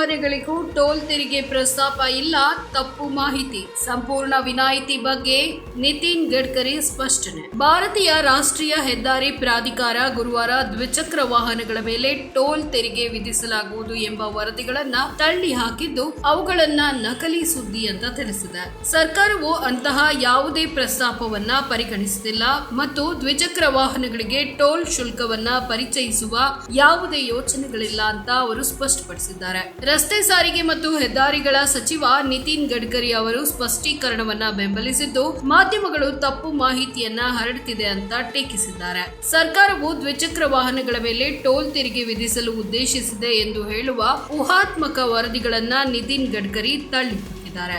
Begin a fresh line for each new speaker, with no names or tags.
ದ್ವಿಚಕ್ರ ವಾಹನಗಳಿಗೂ ಟೋಲ್ ತೆರಿಗೆ ಪ್ರಸ್ತಾಪ ಇಲ್ಲ, ತಪ್ಪು ಮಾಹಿತಿ. ಸಂಪೂರ್ಣ ವಿನಾಯಿತಿ ಬಗ್ಗೆ ನಿತಿನ್ ಗಡ್ಕರಿ ಸ್ಪಷ್ಟನೆ. ಭಾರತೀಯ ರಾಷ್ಟ್ರೀಯ ಹೆದ್ದಾರಿ ಪ್ರಾಧಿಕಾರ ಗುರುವಾರ ದ್ವಿಚಕ್ರ ವಾಹನಗಳ ಮೇಲೆ ಟೋಲ್ ತೆರಿಗೆ ವಿಧಿಸಲಾಗುವುದು ಎಂಬ ವರದಿಗಳನ್ನ ತಳ್ಳಿ ಹಾಕಿದ್ದು, ಅವುಗಳನ್ನ ನಕಲಿ ಸುದ್ದಿ ಅಂತ ತಿಳಿಸಿದೆ. ಸರ್ಕಾರವು ಅಂತಹ ಯಾವುದೇ ಪ್ರಸ್ತಾಪವನ್ನ ಪರಿಗಣಿಸುತ್ತಿಲ್ಲ ಮತ್ತು ದ್ವಿಚಕ್ರ ವಾಹನಗಳಿಗೆ ಟೋಲ್ ಶುಲ್ಕವನ್ನ ಪರಿಚಯಿಸುವ ಯಾವುದೇ ಯೋಚನೆಗಳಿಲ್ಲ ಅಂತ ಅವರು ಸ್ಪಷ್ಟಪಡಿಸಿದ್ದಾರೆ. ರಸ್ತೆ ಸಾರಿಗೆ ಮತ್ತು ಹೆದ್ದಾರಿಗಳ ಸಚಿವ ನಿತಿನ್ ಗಡ್ಕರಿ ಅವರು ಸ್ಪಷ್ಟೀಕರಣವನ್ನ ಬೆಂಬಲಿಸಿದ್ದು, ಮಾಧ್ಯಮಗಳು ತಪ್ಪು ಮಾಹಿತಿಯನ್ನ ಹರಡುತ್ತಿದೆ ಅಂತ ಟೀಕಿಸಿದ್ದಾರೆ. ಸರ್ಕಾರವು ದ್ವಿಚಕ್ರ ವಾಹನಗಳ ಮೇಲೆ ಟೋಲ್ ತೆರಿಗೆ ವಿಧಿಸಲು ಉದ್ದೇಶಿಸಿದೆ ಎಂದು ಹೇಳುವ ಊಹಾತ್ಮಕ ವರದಿಗಳನ್ನ ನಿತಿನ್ ಗಡ್ಕರಿ ತಳ್ಳಿಹಾಕಿದ್ದಾರೆ